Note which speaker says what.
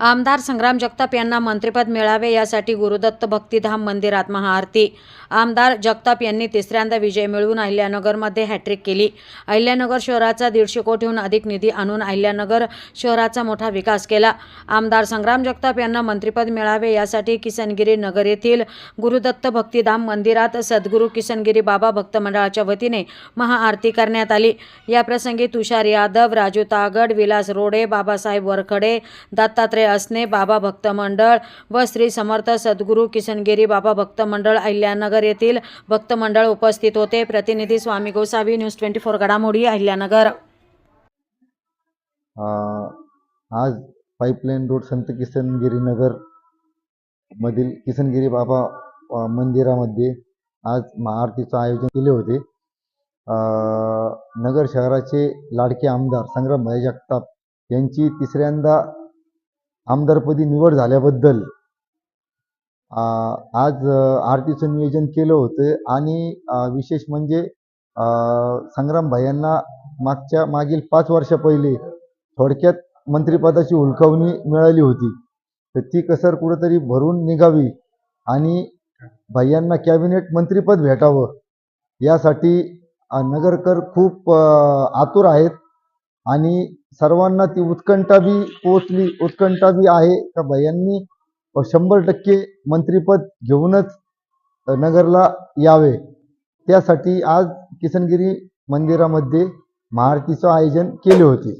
Speaker 1: आमदार संग्राम जगताप यांना मंत्रिपद मिळावे यासाठी गुरुदत्त भक्तिधाम मंदिरात महाआरती. आमदार जगताप यांनी तिसऱ्यांदा विजय मिळवून अहिल्यानगरमध्ये हॅट्रिक केली. अहिल्यानगर शहराचा दीडशे कोटीहून अधिक निधी आणून अहिल्यानगर शहराचा मोठा विकास केला. आमदार संग्राम जगताप यांना मंत्रिपद मिळावे यासाठी किसनगिरी नगर येथील गुरुदत्त भक्तिधाम मंदिरात सद्गुरू किसनगिरी बाबा भक्त मंडळाच्या वतीने महाआरती करण्यात आली. याप्रसंगी तुषार यादव राजू तागड विलास रोडे बाबासाहेब वरखडे दत्तात्रय असणे बाबा भक्त मंडळ व श्री समर्थ सद्गुरू किशनगिरी बाबा भक्त मंडळ अहिल्यानगर येथील भक्त मंडळ उपस्थित होते. प्रतिनिधी Swami Gosavi News twenty four घडामोडी अहिल्यानगर.
Speaker 2: आज पाईपलाईन रोड संत किसनगिरी नगर मधील किसनगिरी बाबा मंदिरामध्ये आज महाआरतीचं आयोजन केले होते. नगर शहराचे लाडके आमदार संग्रामभाई जगताप यांची तिसऱ्यांदा आमदारपदी निवड झाल्याबद्दल आज आरतीचं नियोजन केलं होतं आणि विशेष म्हणजे संग्राम संग्रामभाई यांना मागच्या मागील पाच वर्षा पहिले थोडक्यात मंत्रिपदाची हुलकावणी मिळाली होती. तर ती कसर कुठंतरी भरून निघावी आणि भैयांना कॅबिनेट मंत्रिपद भेटावं यासाठी नगरकर खूप आतुर आहेत. आणि सर्वांना ती उत्कंठा बी पोचली उत्कंठा बी आहे. का भैयांनी शंभर टक्के मंत्रिपद घेऊनच नगरला यावे. त्यासाठी आज किसनगिरी मंदिरामध्ये महाआरतीचं आयोजन केले होते.